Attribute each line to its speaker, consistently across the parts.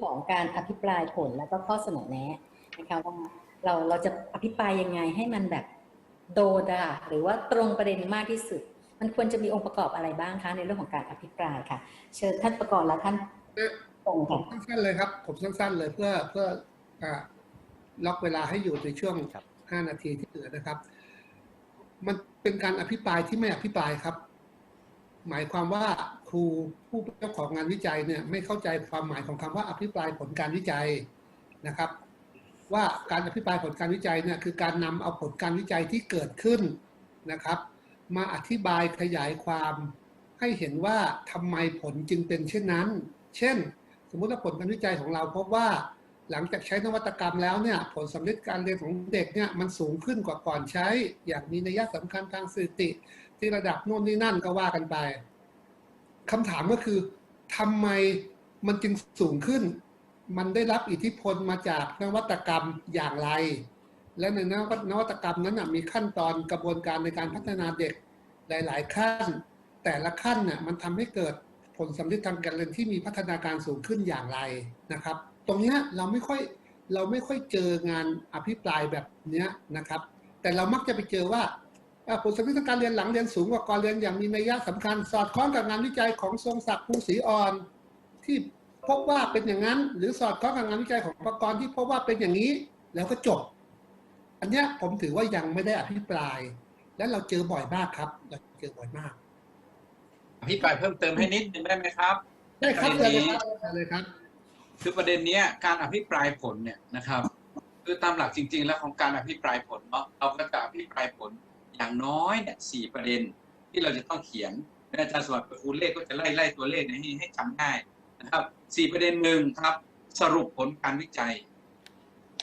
Speaker 1: ของการอภิปรายผลแล้วก็ข้อเสนอแนะนะคะว่าเราเราจะอภิปรายยังไงให้มันแบบโดนอะหรือว่าตรงประเด็นมากที่สุด มันควรจะมีองค์ประกอบอะไรบ้างคะในเรื่องของการอภิปรายค่ะ เชิญท่านประกอบและท่าน
Speaker 2: เอ่อ
Speaker 1: ตรง
Speaker 2: ผม
Speaker 1: ค่ะ
Speaker 2: สั้นๆเลยครับ ผมสั้นๆเลยเพื่อเพื่ออ่าล็อกเวลาให้อยู่ในช่วง
Speaker 3: ครับ
Speaker 2: 5นาทีที่เหลือนะครับ มันเป็นการอภิปรายที่ไม่อภิปรายครับ หมายความว่าครูผู้เจ้าของงานวิจัยเนี่ยไม่เข้าใจความหมายของคำว่าอภิปรายผลการวิจัยนะครับ ว่าการอภิปรายผลการวิจัยเนี่ยคือการนำเอาผลการวิจัยที่เกิดขึ้นนะครับ มาอธิบายขยายความให้เห็นว่าทำไมผลจึงเป็นเช่นนั้น เช่น สมมุติว่าผลการวิจัยของเราพบว่าหลังจากใช้นวัตกรรมแล้วเนี่ยผลสำเร็จการเรียนของเด็กเนี่ยมันสูงขึ้นกว่าก่อนใช้ อย่างมีนัยสำคัญทางสถิติ ที่ระดับโน่นนี่นั่นก็ว่ากันไปคำถามก็คือทำไมมันจึงสูงขึ้น มันได้รับอิทธิพลมาจากนวัตกรรมอย่างไร และในนวัตกรรมนั้นมีขั้นตอนกระบวนการในการพัฒนาเด็กหลาย ๆ ขั้น แต่ละขั้นน่ะมันทำให้เกิดผลสำเร็จทางการเรียนที่มีพัฒนาการสูงขึ้นอย่างไรนะครับ ตรงนี้เราไม่ค่อยเราไม่ค่อยเจองานอภิปรายแบบนี้นะครับ แต่เรามักจะไปเจอว่า ผลสำเร็จทางการเรียนหลังเรียนสูงกว่าก่อนเรียนอย่างมีนัยสำคัญ สอดคล้องกับงานวิจัยของทรงศักดิ์ภูศรีอ่อน ที่พบว่าเป็นอย่างนั้น หรือสอดคล้องกับงานวิจัยของประกรณ์ที่พบว่าเป็นอย่างนี้ แล้วก็จบ อันเนี้ยผมถือว่ายังไม่ได้อภิปราย และเราเจอบ่อยมากครับเราเจอบ่อยมาก
Speaker 4: อภิปรายเพิ่มเติมให้นิดนึงได้ไหมครับ
Speaker 2: ได้ครับ
Speaker 4: ประ
Speaker 2: เล
Speaker 4: เด็
Speaker 2: ย
Speaker 4: นนี้
Speaker 2: ครับเลยครับ
Speaker 4: คือประเด็นเนี้ยการอภิปรายผลเนี่ยนะครับ คือตามหลักจริง ๆ แล้วของการอภิปรายผลเนาะเราก็จะอภิปรายผล อย่างน้อยเนี่ยสี่ประเด็นที่เราจะต้องเขียนอาจารย์สวัสดิ์ประคูณเลขก็จะไล่ไล่ตัวเลขให้ให้จำง่ายนะครับสี่ประเด็นหนึ่งครับ สรุปผลการวิจัย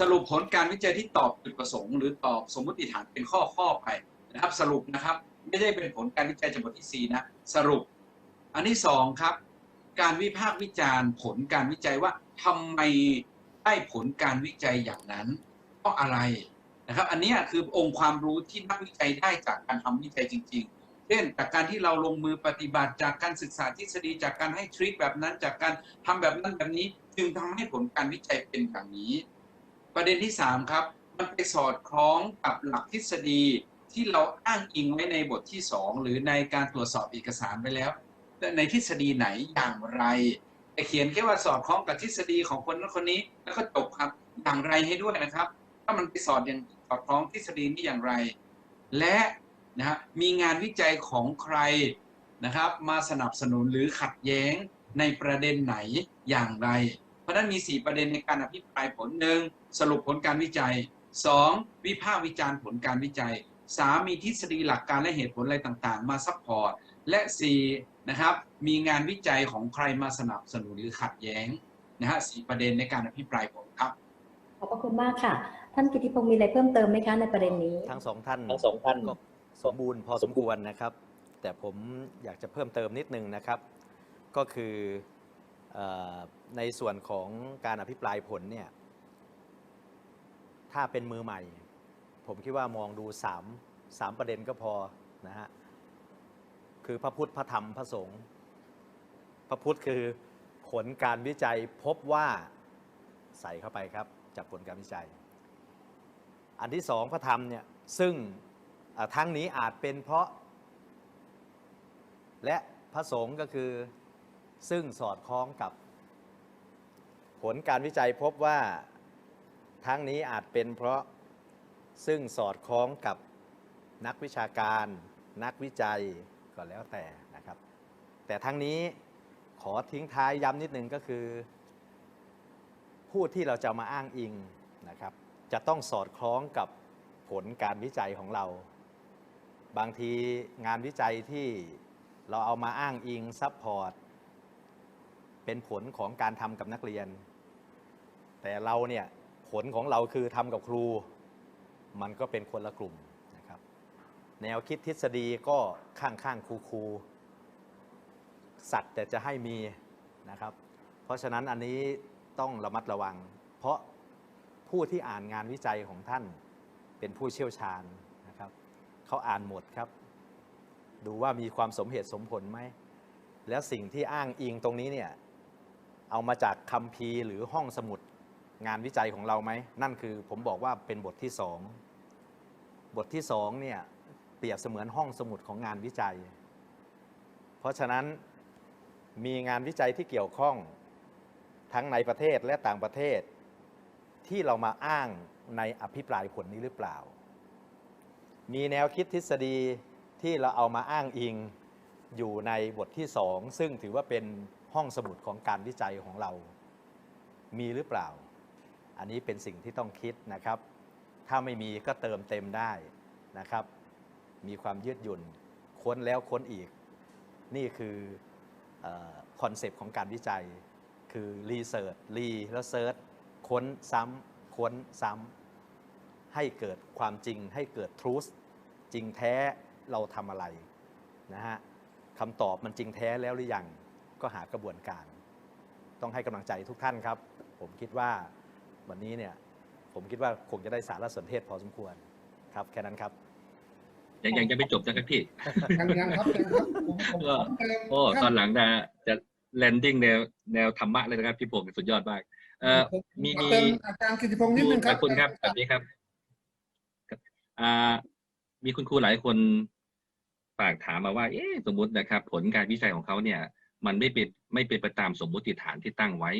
Speaker 4: สรุปผลการวิจัยที่ตอบจุดประสงค์ หรือตอบสมมติฐานเป็นข้อข้อไปนะครับ สรุปนะครับ ไม่ใช่เป็นผลการวิจัยจากบทที่สี่นะสรุป อันที่สองครับ การวิพากษ์วิจารณ์ ผลการวิจัยว่าทำไมได้ผลการวิจัยอย่างนั้นเพราะอะไร นะครับ อันนี้คือองค์ความรู้ที่นักวิจัยได้จากการทำวิจัยจริง ๆ เช่น จากการที่เราลงมือปฏิบัติจากการศึกษาทฤษฎีจากการให้ทริคแบบนั้น จากการทำแบบนั้นแบบนี้ จึงทำให้ผลการวิจัยเป็นอย่างนี้ ประเด็นที่สามครับ มันไปสอดคล้องกับหลักทฤษฎีที่เราอ้างอิงไว้ในบทที่สองหรือในการตรวจสอบเอกสารไปแล้วในทฤษฎีไหนอย่างไรแต่เขียนแค่ว่าสอดคล้องกับทฤษฎีของคนนั้นคนนี้ แล้วก็จบครับอย่างไรให้ด้วยนะครับ ถ้ามันไปสอดอย่าง อดคล้องทฤษฎีนี้อย่างไร และนะฮะมีงานวิจัยของใครนะครับ มาสนับสนุนหรือขัดแย้งในประเด็นไหนอย่างไร เพราะฉะนั้นมี 4 ประเด็นในการอภิปรายผลหนึ่งสรุปผลการวิจัย 2. วิพากษ์วิจารณ์ผลการวิจัย 3. มีทฤษฎีหลักการและเหตุผลอะไรต่างๆ มาซัพพอร์ตและ 4. นะครับมีงานวิจัยของใครมาสนับสนุนหรือขัดแย้งนะฮะสประเด็นในการอภิปรายผมครับ
Speaker 1: ขอบพระคุณมากค่ะ ท่านกิติพงศ์มีอะไรเพิ่มเติมไหมคะในประเด็นนี้
Speaker 3: ทั้งสองท่าน
Speaker 5: ทั้งสองท่าน
Speaker 3: ก็สมบูรณ์พอสมควรนะครับ แต่ผมอยากจะเพิ่มเติมนิดนึงนะครับ ก็คือเออในส่วนของการอภิปรายผลเนี่ยถ้าเป็นมือใหม่ ผมคิดว่ามองดูสามสามประเด็นก็พอนะฮะคือพระพุทธพระธรรมพระสงฆ์พระพุทธคือผลการวิจัยพบว่าใส่เข้าไปครับจากผลการวิจัย อันที่สองพระธรรมเนี่ยซึ่งทั้งนี้อาจเป็นเพราะ และพระสงฆ์ก็คือซึ่งสอดคล้องกับ ผลการวิจัยพบว่าทั้งนี้อาจเป็นเพราะซึ่งสอดคล้องกับนักวิชาการ นักวิจัยก็แล้วแต่นะครับ แต่ทั้งนี้ขอทิ้งท้ายย้ำนิดนึงก็คือ ผู้ที่เราจะมาอ้างอิงนะครับ จะต้องสอดคล้องกับผลการวิจัยของเรา บางทีงานวิจัยที่เราเอามาอ้างอิงซัพพอร์ตเป็นผลของการทำกับนักเรียน แต่เราเนี่ยผลของเราคือทำกับครู มันก็เป็นคนละกลุ่มนะครับ แนวคิดทฤษฎีก็ข้างข้างคูคูสัตว์แต่จะให้มีนะครับ เพราะฉะนั้นอันนี้ต้องระมัดระวัง เพราะ ผู้ที่อ่านงานวิจัยของท่านเป็นผู้เชี่ยวชาญนะครับเขาอ่านหมดครับ ดูว่ามีความสมเหตุสมผลไหม แล้วสิ่งที่อ้างอิงตรงนี้เนี่ยเอามาจากคัมภีร์หรือห้องสมุดงานวิจัยของเราไหม นั่นคือผมบอกว่าเป็นบทที่สองบทที่สองเนี่ยเปรียบเสมือนห้องสมุดของงานวิจัย เพราะฉะนั้นมีงานวิจัยที่เกี่ยวข้องทั้งในประเทศและต่างประเทศ ที่เรามาอ้างในอภิปรายผลนี้หรือเปล่า มีแนวคิดทฤษฎีที่เราเอามาอ้างอิงอยู่ในบทที่สองซึ่งถือว่าเป็นห้องสมุดของการวิจัยของเรา มีหรือเปล่า อันนี้เป็นสิ่งที่ต้องคิดนะครับ ถ้าไม่มีก็เติมเต็มได้นะครับ มีความยืดหยุ่น ค้นแล้วค้นอีก นี่คือคอนเซปต์ของการวิจัย คือรีเสิร์ชรีแล้วเซิร์ช ค้นซ้ำค้นซ้ำให้เกิดความจริง ให้เกิดทรูสจริงแท้เราทำอะไรนะฮะคำตอบมันจริงแท้แล้วหรือยังก็หากระบวนการ ต้องให้กำลังใจทุกท่านครับ ผมคิดว่าวันนี้เนี่ยผมคิดว่าคงจะได้สารสนเทศพอสมควรครับ แค่นั้นครับ
Speaker 5: ยังยังจะไม่จบนะครับพี่
Speaker 2: ยังยังครับยังครับผมผม
Speaker 5: ก็
Speaker 2: ผมเติม
Speaker 5: โอ้ตอนหลังนะจะแลนดิ้งแนวแนวธรรมะเลยนะครับพี่ผมสุดยอดมาก เอ่อ
Speaker 2: ผม
Speaker 5: มี
Speaker 2: ขอ
Speaker 5: มี
Speaker 2: เติมอาจารย์กิติพงศ์นิดนึงค
Speaker 5: ข
Speaker 2: รั
Speaker 5: อ
Speaker 2: บบ
Speaker 5: คุณครับแบบนี้ครับอ่ามีคุณครูหลายคนฝากถามมาว่า เอ๊ะสมมตินะครับ ผลการวิจัยของเขาเนี่ย มันไม่เป็นไม่เป็นไปตามสมมติฐานที่ตั้งไว้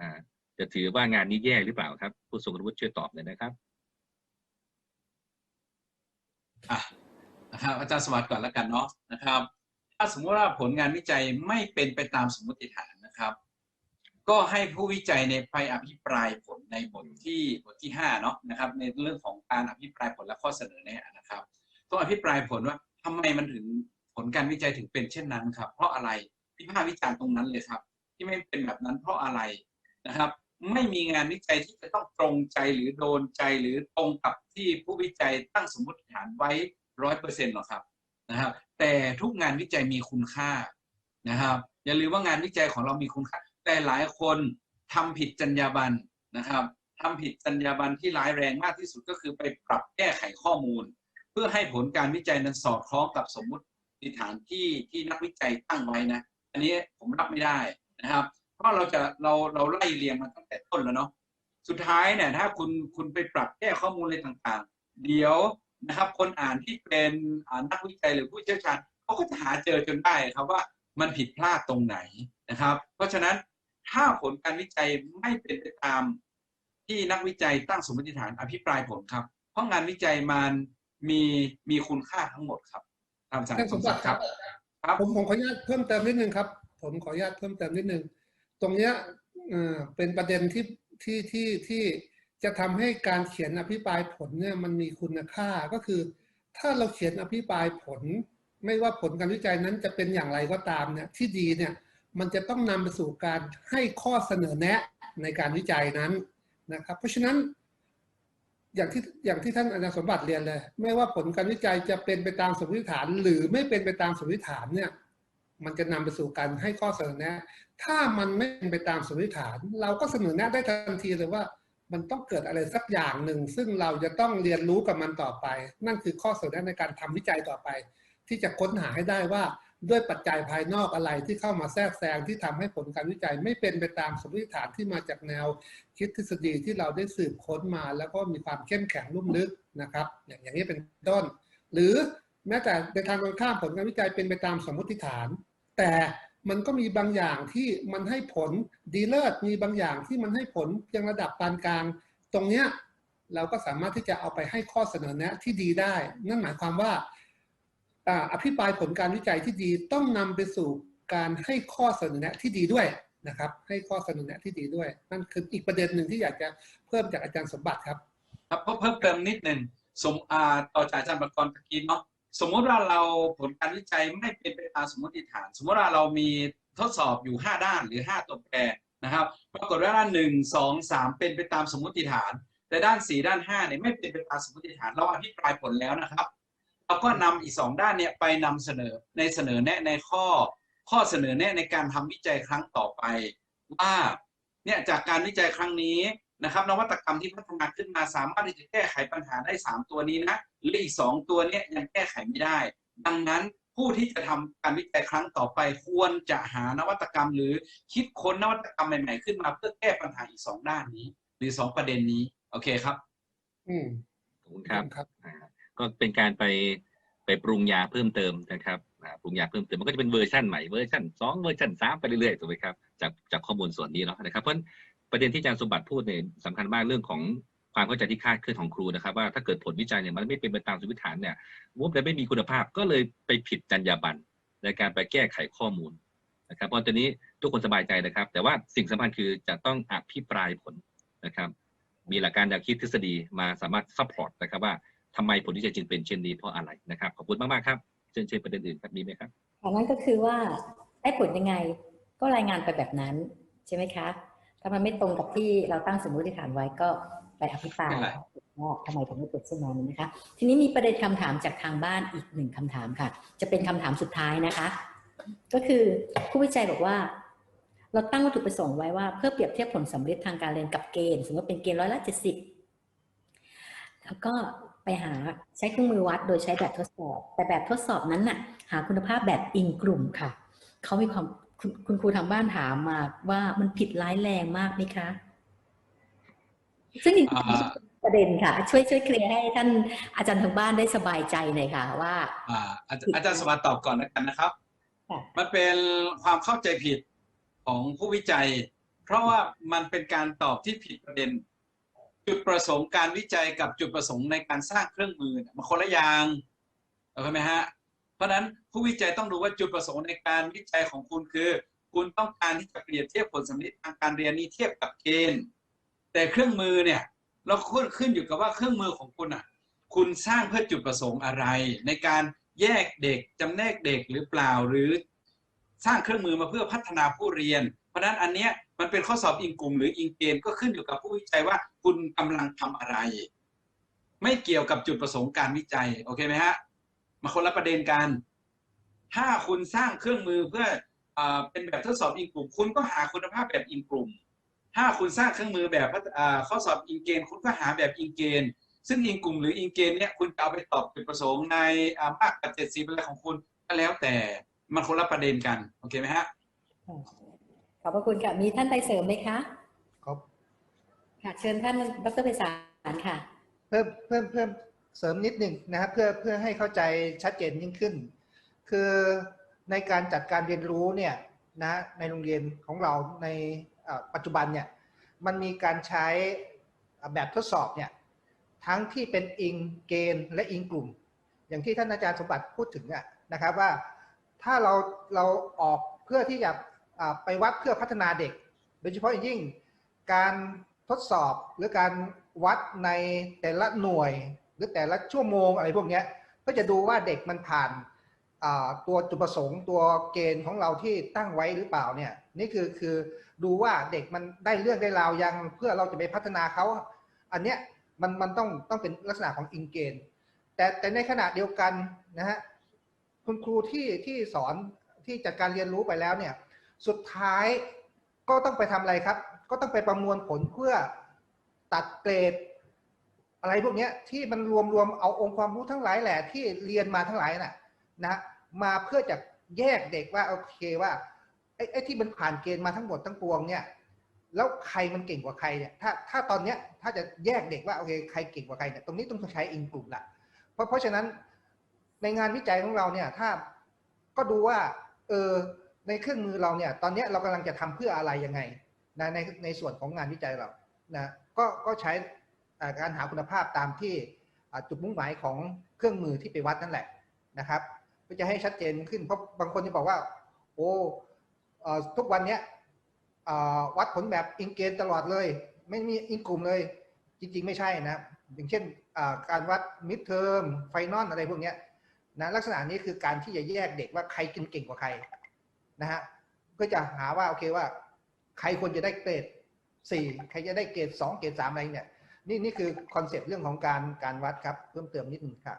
Speaker 5: อ่า จะถือว่างานนี้แย่หรือเปล่าครับ ผู้ทรงคุณวุฒิช่วยตอบหน่อยนะครับ
Speaker 4: อะนะครับอาจารย์สวัสดิ์ก่อนแล้วกันเนาะนะครับ ถ้าสมมติว่าผลงานวิจัยไม่เป็นไปตามสมมติฐานนะครับ ก็ให้ผู้วิจัยในไปอภิปรายผลในบทที่บทที่ห้าเนาะนะครับ ในเรื่องของการอภิปรายผลและข้อเสนอแนะนะครับต้องอภิปรายผลว่าทำไมมันถึงผลการวิจัยถึงเป็นเช่นนั้นครับ เพราะอะไรพิพากษ์วิจารณ์ตรงนั้นเลยครับ ที่ไม่เป็นแบบนั้นเพราะอะไรนะครับ ไม่มีงานวิจัยที่จะต้องตรงใจหรือโดนใจหรือตรงกับที่ผู้วิจัยตั้งสมมติฐานไว้ร้อยเปอร์เซ็นต์หรอกครับนะครับ แต่ทุกงานวิจัยมีคุณค่านะครับอย่าลืมว่างานวิจัยของเรามีคุณค่า แต่หลายคนทำผิดจรรยาบรรณนะครับทำผิดจรรยาบรรณที่ร้ายแรงมากที่สุดก็คือไปปรับแก้ไขข้อมูล เพื่อให้ผลการวิจัยนั้นสอดคล้องกับสมมติฐานที่ที่นักวิจัยตั้งไว้นะ อันนี้ผมรับไม่ได้นะครับ เพราะเราจะเราเราไล่เรียงมันตั้งแต่ต้นแล้วเนาะสุดท้ายเนี่ยถ้าคุณคุณไปปรับแก้ข้อมูลอะไรต่างๆ เดี๋ยวนะครับคนอ่านที่เป็นนักวิจัยหรือผู้เชี่ยวชาญเขาก็จะหาเจอจนได้ครับว่ามันผิดพลาดตรงไหนนะครับ เพราะฉะนั้น ถ้าผลการวิจัยไม่เป็นไปตามที่นักวิจัยตั้งสมมติฐานอภิปรายผลครับ เพราะงานวิจัยมันมีมีคุณค่าทั้งหมดครับตามสาร
Speaker 2: ท่านสมบัติครับ
Speaker 4: ครับ
Speaker 2: ผมผมขออนุญาตเพิ่มเติมนิดนึงครับผมขออนุญาตเพิ่มเติมนิดนึงตรงเนี้ยเอ่อเป็นประเด็นที่ที่ที่ที่จะทำให้การเขียนอภิปรายผลเนี่ยมันมีคุณค่าก็คือ ถ้าเราเขียนอภิปรายผล ไม่ว่าผลการวิจัยนั้นจะเป็นอย่างไรก็ตามเนี่ยที่ดีเนี่ย มันจะต้องนำไปสู่การให้ข้อเสนอแนะในการวิจัยนั้นนะครับ เพราะฉะนั้นอย่างที่อย่างที่ท่านอาจารย์สมบัติเรียนเลย ไม่ว่าผลการวิจัยจะเป็นไปตามสมมติฐาน หรือไม่เป็นไปตามสมมติฐานเนี่ยมันจะนำไปสู่การให้ข้อเสนอแนะ ถ้ามันไม่เป็นไปตามสมมติฐาน เราก็เสนอแนะได้ทันทีเลยว่ามันต้องเกิดอะไรสักอย่างหนึ่ง ซึ่งเราจะต้องเรียนรู้กับมันต่อไป นั่นคือข้อเสนอแนะในการทำวิจัยต่อไป ที่จะค้นหาให้ได้ว่า ด้วยปัจจัยภายนอกอะไรที่เข้ามาแทรกแซงที่ทำให้ผลการวิจัย ไม่เป็นไปตามสมมติฐานที่มาจากแนวคิดทฤษฎีที่เราได้สืบค้นมา แล้วก็มีความเข้มแข็งลุ่มลึกนะครับ อย่างอย่างนี้เป็นต้น หรือแม้แต่ในทางตรงข้ามผลการวิจัยเป็นไปตามสมมติฐาน แต่มันก็มีบางอย่างที่มันให้ผลดีเลิศมีบางอย่างที่มันให้ผลเพียงระดับปานกลาง ตรงเนี้ยเราก็สามารถที่จะเอาไปให้ข้อเสนอแนะที่ดีได้ นั่นหมายความว่า อภิปรายผลการวิจัยที่ดีต้องนำไปสู่การให้ข้อเสนอแนะที่ดีด้วยนะครับ ให้ข้อเสนอแนะที่ดีด้วย นั่นคืออีกประเด็นหนึ่งที่อยากจะเพิ่มจากอาจารย์สมบัติครับ
Speaker 4: ครับเพิ่มเติมนิดหนึ่งสมอ่าต่อจากอาจารย์ประกรณ์ตะกี้เนาะสมมุติว่าเราผลการวิจัยไม่เป็นไปตามสมมติฐาน สมมติว่าเรามีทดสอบอยู่ 5 ด้านหรือ 5 ตัวแปรนะครับ ปรากฏว่าด้านหนึ่งสองสามเป็นไปตามสมมติฐาน แต่ด้านสี่ด้านห้าเนี่ยไม่เป็นไปตามสมมติฐาน เราอภิปรายผลแล้วนะครับ เราก็นำอีกสองด้านเนี่ยไปนำเสนอในเสนอแนะในข้อ ข้อเสนอแนะในการทำวิจัยครั้งต่อไป ว่าเนี่ยจากการวิจัยครั้งนี้นะครับนวัตกรรมที่พัฒนาขึ้นมาสามารถที่จะแก้ไขปัญหาได้ 3 ตัวนี้นะหรืออีก 2 ตัวเนี้ยยังแก้ไขไม่ได้ ดังนั้นผู้ที่จะทำการวิจัยครั้งต่อไปควรจะหานวัตกรรม หรือคิดค้นนวัตกรรมใหม่ๆขึ้นมาเพื่อแก้ปัญหาอีกสองด้านนี้ หรือสองประเด็นนี้ โอเคครับ
Speaker 2: อืม
Speaker 5: ขอบคุณครับ
Speaker 2: ครับ
Speaker 5: อ่า ก็เป็นการไปไปปรุงยาเพิ่มเติมนะครับปรุงยาเพิ่มเติมมันก็จะเป็นเวอร์ชันใหม่เวอร์ชันสองเวอร์ชันสามไปเรื่อยๆถูกไหมครับจากจากข้อมูลส่วนนี้เนาะนะครับเพราะประเด็นที่อาจารย์สมบัติพูดเนี่ยสำคัญมากเรื่องของความเข้าใจที่คาดเคลื่อนของครูนะครับ ว่าถ้าเกิดผลวิจัยเนี่ยมันไม่เป็นไปตามสมมติฐานเนี่ยว่าแต่ไม่มีคุณภาพก็เลยไปผิดจรรยาบรรณในการไปแก้ไขข้อมูลนะครับเพราะตอนนี้ทุกคนสบายใจนะครับ แต่ว่าสิ่งสำคัญคือจะต้องอภิปรายผลนะครับ มีหลักการแนวคิดทฤษฎีมาสามารถซัพพอร์ตนะครับว่า ทำไมผลวิจัยจึงเป็นเช่นนี้เพราะอะไรนะครับ ขอบคุณมากๆครับเชิญเชิญประเด็นอื่นครับมีไหมครับ
Speaker 1: อันนั้นก็คือว่าได้ผลยังไงก็รายงานไปแบบนั้นใช่ไหมคะ ถ้ามันไม่ตรงกับที่เราตั้งสมมติฐานไว้ก็ไปอภิปราย
Speaker 4: ไม่เป็นไร
Speaker 1: ว่าทำไมถึงไม่เป็นเช่นนั้นนะคะ ทีนี้มีประเด็นคำถามจากทางบ้านอีกหนึ่งคำถามค่ะ จะเป็นคำถามสุดท้ายนะคะ ก็คือผู้วิจัยบอกว่า เราตั้งวัตถุประสงค์ไว้ว่าเพื่อเปรียบเทียบผลสำเร็จทางการเรียนกับเกณฑ์ สมมติว่าเป็นเกณฑ์ร้อยละเจ็ดสิบแล้วก็ ไปหาใช้เครื่องมือวัดโดยใช้แบบทดสอบ แต่แบบทดสอบนั้นน่ะ หาคุณภาพแบบอิงกลุ่มค่ะเขามีความคุณคุณครูทางบ้านถามมาว่ามันผิดร้ายแรงมากไหมคะ ซึ่งจริง
Speaker 4: อ่า
Speaker 1: ๆประเด็นค่ะ ช่วยช่วยเคลียร์ให้ท่านอาจารย์ทางบ้านได้สบายใจหน่อยค่ะ ว่า
Speaker 4: อ่าอาจอาจารย์สวัสดิ์ตอบก่อนแล้วกันนะครับ
Speaker 1: ค่ะ
Speaker 4: มันเป็นความเข้าใจผิดของผู้วิจัย เพราะว่ามันเป็นการตอบที่ผิดประเด็น จุดประสงค์การวิจัยกับจุดประสงค์ในการสร้างเครื่องมือเนี่ยมันคนละอย่างเข้าใจไหมฮะเพราะฉะนั้นผู้วิจัยต้องดูว่าจุดประสงค์ในการวิจัยของคุณคือ คุณต้องการที่จะเปรียบเทียบผลสำเร็จทางการเรียนนี้เทียบกับเกณฑ์ แต่เครื่องมือเนี่ยเราขึ้นขึ้นอยู่กับว่าเครื่องมือของคุณอะ คุณสร้างเพื่อจุดประสงค์อะไร ในการแยกเด็กจำแนกเด็กหรือเปล่าหรือ สร้างเครื่องมือมาเพื่อพัฒนาผู้เรียน ราะฉะนั้นอันเนี้ยมันเป็นข้อสอบอิงกลุ่มหรืออิงเกณฑ์ก็ขึ้นอยู่กับผู้วิจัยว่าคุณกำลังทำอะไร ไม่เกี่ยวกับจุดประสงค์การวิจัยโอเคไหมฮะมาคนละประเด็นกัน ถ้าคุณสร้างเครื่องมือเพื่อเอเป็นแบบทดสอบอิงกลุ่ม คุณก็หาคุณภาพแบบอิงกลุ่ม ถ้าคุณสร้างเครื่องมือแบบข้อสอบอิงเกณฑ์คุณก็หาแบบอิงเกณฑ์ซึ่งอิงกลุ่มหรืออิงเกณฑ์เนี่ยคุณจะเอาไปตอบจุดประสงค์ในอ่ามากกว่าเจ็ดสิบอะไรของคุณก็แล้วแต่มันคนละประเด็นกันโอเคไหมฮะ
Speaker 1: อบพระคุณค่ะ มีท่านใดเสริมไหมคะ
Speaker 2: ครับ
Speaker 1: ค่ะเชิญท่านดรไพศาลค่ะ
Speaker 6: เพิ่มเพิ่มเพิ่มเสริมนิดหนึ่งนะครับเพื่อเพื่อให้เข้าใจชัดเจนยิ่งขึ้น คือในการจัดการเรียนรู้เนี่ยนะในโรงเรียนของเราในเอ่อปัจจุบันเนี่ยมันมีการใช้แบบทดสอบเนี่ยทั้งที่เป็นอิงเกณฑ์และอิงกลุ่ม อย่างที่ท่านอาจารย์สมบัติพูดถึงอะนะครับว่าถ้าเราเราออกเพื่อที่จะอ่า ไปวัดเพื่อพัฒนาเด็ก โดยเฉพาะอย่างยิ่งการทดสอบหรือการวัดในแต่ละหน่วย หรือแต่ละชั่วโมงอะไรพวกนี้ก็จะดูว่าเด็กมันผ่านตัวจุดประสงค์ตัวเกณฑ์ของเราที่ตั้งไว้หรือเปล่าเนี่ยนี่คือคือดูว่าเด็กมันได้เรื่องได้ราวยังเพื่อเราจะไปพัฒนาเขาอันเนี้ยมันมันต้องต้องเป็นลักษณะของอิงเกณฑ์แต่แต่ในขณะเดียวกันนะฮะคุณครูที่ที่สอนที่จัดการเรียนรู้ไปแล้วเนี่ย สุดท้ายก็ต้องไปทำอะไรครับ ก็ต้องไปประมวลผลเพื่อตัดเกรด อะไรพวกนี้ที่มันรวมรวมเอาองค์ความรู้ทั้งหลายแหละที่เรียนมาทั้งหลายน่ะนะมาเพื่อจะแยกเด็กว่าโอเคว่าไอ้ไอ้ที่มันผ่านเกณฑ์มาทั้งหมดทั้งปวงเนี่ยแล้วใครมันเก่งกว่าใครเนี่ยถ้าถ้าตอนเนี้ยถ้าจะแยกเด็กว่าโอเคใครเก่งกว่าใครเนี่ยตรงนี้ต้องใช้อิงกลุ่มละเพราะเพราะฉะนั้นในงานวิจัยของเราเนี่ยถ้าก็ดูว่าเออ ในเครื่องมือเราเนี่ยตอนนี้เรากำลังจะทำเพื่ออะไรยังไงนะในในส่วนของงานวิจัยเรานะก็ก็ใช้การหาคุณภาพตามที่จุดมุ่งหมายของเครื่องมือที่ไปวัดนั่นแหละนะครับก็จะให้ชัดเจนขึ้นเพราะบางคนจะบอกว่า โอ้เอ่อทุกวันเนี้ยวัดผลแบบอิงเกณฑ์ตลอดเลย ไม่มีอิงกลุ่มเลย จริง ๆ ไม่ใช่นะ อย่างเช่นการวัดมิดเทอมไฟนอลอะไรพวกนี้นะลักษณะนี้คือการที่จะแยกเด็กว่าใครกินเก่งกว่าใคร นะฮะก็จะหาว่าโอเคว่า ใครควรจะได้เกรดสี่ใครจะได้เกรดสองเกรดสามอะไรเนี่ยนี่นี่คือคอนเซปต์เรื่องของการการวัดครับ เพิ่มเติมนิดนึงครับ